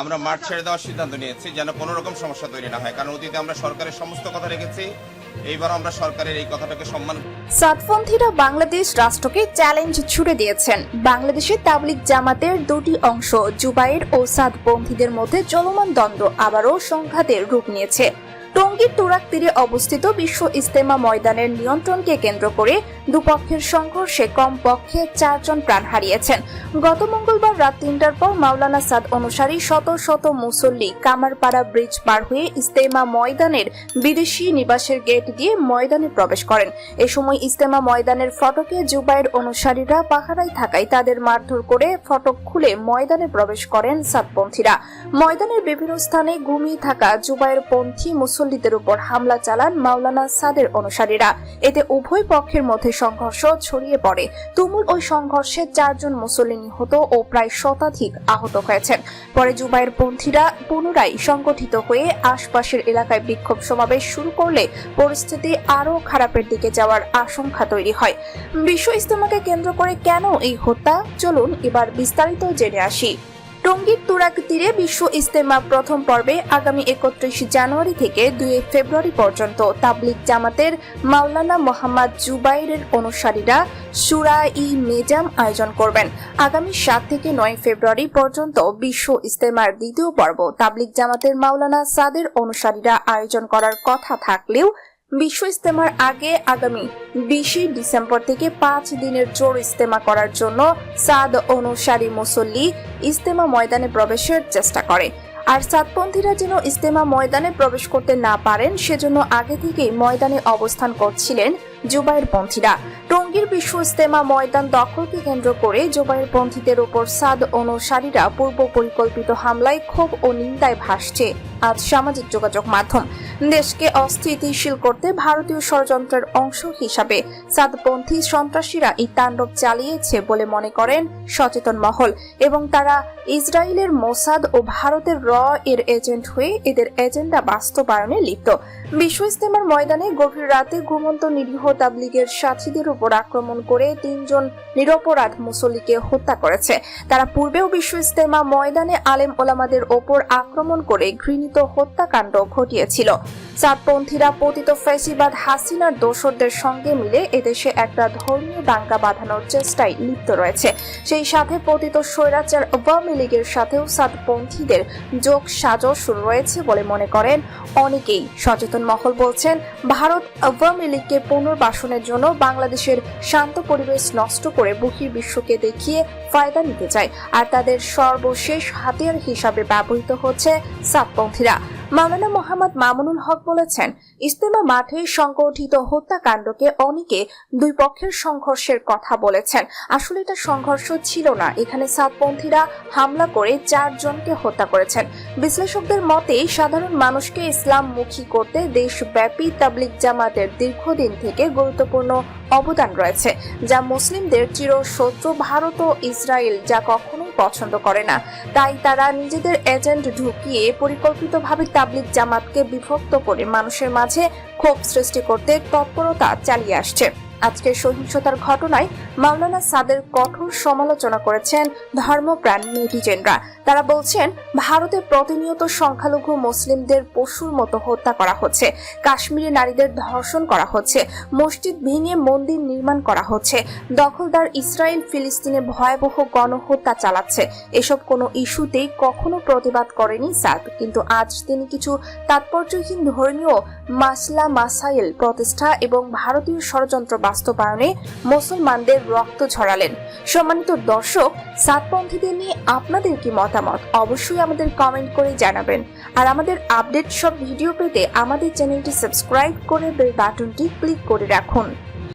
আমরা মাঠ ছেড়ে দেওয়ার সিদ্ধান্ত নিয়েছি যেন কোনো রকম সমস্যা তৈরি না হয়। কারণ অতীতে আমরা সরকারের সমস্ত কথা রেখেছি। এইবার আমরা সরকারের এই কথাটাকে সম্মান সাতপন্থীরা বাংলাদেশ রাষ্ট্রকে চ্যালেঞ্জ ছুড়ে দিয়েছেন। বাংলাদেশে তাবলিক জামাতের দুটি অংশ, জুবাইর ও সাতপন্থীদের মধ্যে চলমান দ্বন্দ্ব আবারও সংঘাতের রূপ নিয়েছে। টঙ্গীর তুরাক তীরে অবস্থিত বিশ্ব ইস্তেমা ময়দানের নিয়ন্ত্রণকে কেন্দ্র করে দুপক্ষের সংঘর্ষে কমপক্ষে চারজন প্রাণ হারিয়েছেন। গত মঙ্গলবার রাত তিনটার পর মাওলানা সাদ অনুসারী শত শত মুসল্লি কামারপাড়া ব্রিজ পার হয়ে ইস্তেমা ময়দানের বিদেশি নিবাসের গেট দিয়ে ময়দানে প্রবেশ করেন। এ সময় ইস্তেমা ময়দানের ফটকে জুবাইর অনুসারীরা পাহারায় থাকায় তাদের মারধর করে ফটক খুলে ময়দানে প্রবেশ করেন সাতপন্থীরা ময়দানের বিভিন্ন স্থানে ঘুমিয়ে থাকা জুবাইর পন্থী মুসল্লিদের উপর হামলা চালান মাওলানা সাদের অনুসারীরা। এতে উভয় পক্ষের মধ্যে সংঘর্ষ ছড়িয়ে পড়ে। তুমুল ওই সংঘর্ষে চারজন মুসল্লি নিহত ও প্রায় শতাধিক আহত হয়েছেন। পরে জুবাইর পন্থীরা পুনরায় সংগঠিত হয়ে আশপাশের এলাকায় বিক্ষোভ সমাবেশ শুরু করলে পরিস্থিতি আরও খারাপের দিকে যাওয়ার আশঙ্কা তৈরি হয়। বিশ্ব ইস্তেমাকে কেন্দ্র করে কেন এই হত্যা? চলুন এবার বিস্তারিত জেনে আসি। টঙ্গীর তুরাক তীরে বিশ্ব ইস্তেমা প্রথম পর্বে আগামী একত্রিশ জানুয়ারি থেকে দুই ফেব্রুয়ারি পর্যন্ত তাবলিক জামাতের মাওলানা মোহাম্মদ জুবাইরের অনুসারীরা সুরা ই মেজাম আয়োজন করবেন। আগামী সাত থেকে নয় ফেব্রুয়ারি পর্যন্ত বিশ্ব ইস্তেমার দ্বিতীয় পর্ব তাবলিক জামাতের মাওলানা সাদের অনুসারীরা আয়োজন করার কথা থাকলেও বিশ্ব ইস্তেমার আগে আগামী বিশে ডিসেম্বর থেকে পাঁচ দিনের জোর ইস্তেমা করার জন্য সাদ অনুসারী মুসল্লি ইস্তেমা ময়দানে প্রবেশের চেষ্টা করে। আর সাতপন্থীরা যেন ইস্তেমা ময়দানে প্রবেশ করতে না পারেন, সেজন্য আগে থেকেই ময়দানে অবস্থান করছিলেন জুবাইর পন্থীরা। টঙ্গীর বিশ্ব ইস্তেমা ময়দান দখলকে কেন্দ্র করে জুবাইর পন্থীদের উপর সাদ অনুসারীরা পূর্ব পরিকল্পিত হামলায় ক্ষোভ ও নিন্দায় ভাসছে। আজ সামাজিক যোগাযোগ মাধ্যম। দেশকে অস্থিতিশীল করতে ভারতীয় ষড়যন্ত্রের অংশ হিসাবে সাদপন্থী সন্ত্রাসীরা এই তাণ্ডব চালিয়েছে বলে মনে করেন সচেতন মহল এবং তারা ইসরায়েলের মোসাদ ও ভারতের র এর এজেন্ট হয়ে এদের এজেন্ডা বাস্তবায়নে লিপ্ত। বিশ্ব ইস্তেমার ময়দানে গভীর রাতে ঘুমন্ত নিরীহ তাবলিগের সাথীদের উপর আক্রমণ করে তিনজন নিরপরাধ মুসল্লিকে হত্যা করেছে। তারা পূর্বেও বিশ্ব ইস্তেমা ময়দানে আলেম ওলামাদের ওপর আক্রমণ করে ঘৃণিত হত্যাকাণ্ড ঘটিয়েছিল। সাতপন্থীরা পতিত ফেসিবাদ হাসিনার দোসরদের সঙ্গে মিলে এদেশে একটা ধর্মীয় দাঙ্গা বাঁধানোর চেষ্টায় লিপ্ত রয়েছে। সেই সাথে পতিত স্বৈরাচার আওয়ামী লীগের সাথেও সাতপন্থীদের যোগ সাজস রয়েছে বলে মনে করেন অনেকেই। সচেতন মহল বলছেন, ভারত আওয়ামী লীগকে পুনর্বাসনের জন্য বাংলাদেশের শান্ত পরিবেশ নষ্ট করে বহির বিশ্বকে দেখিয়ে ফায়দা নিতে চায়। আর তাদের সর্বশেষ হাতিয়ার হিসাবে ব্যবহৃত হচ্ছে সাতপন্থীরা মাওলানা মোহাম্মদ মামুনুল হক বলেছেন ইস্তেমা মাঠে সংগঠিত হত্যাকাণ্ডকে অনেকে দুই পক্ষের সংঘর্ষের কথা বলেছেন। আসলে এটা সংঘর্ষ ছিল না। এখানে সাতপন্থীরা হামলা করে চারজনকে হত্যা করেছেন। বিশ্লেষকদের মতে, সাধারণ মানুষকে ইসলাম মুখী করতে দেশব্যাপী তাবলিক জামাতের দীর্ঘদিন থেকে গুরুত্বপূর্ণ অবদান রয়েছে, যা মুসলিমদের চিরশত্রু ভারত ও ইসরায়েল, যা কখনোই পছন্দ করে না। তাই তারা নিজেদের এজেন্ট ঢুকিয়ে পরিকল্পিতভাবে তাবলিক জামাতকে বিভক্ত করে মানুষের মাঝে ক্ষোভ সৃষ্টি করতে তৎপরতা চালিয়ে আসছে। আজকের সহিংসতার ঘটনায় মাওলানা সাদের কঠোর সমালোচনা করেছেন ধর্মপ্রাণ নেটিজেনরা। তারা বলছেন, ভারতে প্রতিনিয়ত সংখ্যালঘু মুসলিমদের পশুর মতো হত্যা করা হচ্ছে, কাশ্মীরি নারীদের ধর্ষণ করা হচ্ছে, মসজিদ ভেঙে মন্দির নির্মাণ করা হচ্ছে, দখলদার ইসরায়েল ফিলিস্তিনে ভয়াবহ গণহত্যা চালাচ্ছে। এসব কোনো ইস্যুতেই কখনো প্রতিবাদ করেনি সাদ, কিন্তু আজ তিনি কিছু তাৎপর্যহীন ধর্মীয় মাসলা মাসাইল প্রতিষ্ঠা এবং ভারতীয় ষড়যন্ত্র বাস্তবায়নে মুসলমানদের রক্ত ঝরালেন সম্মানিত দর্শক, সাতপন্থীদের নিয়ে আপনাদের কি মতামত? অবশ্যই আমাদের কমেন্ট করে জানাবেন। আর আমাদের আপডেট সব ভিডিও পেতে আমাদের চ্যানেলটি সাবস্ক্রাইব করে বেল বাটনটি ক্লিক করে রাখুন।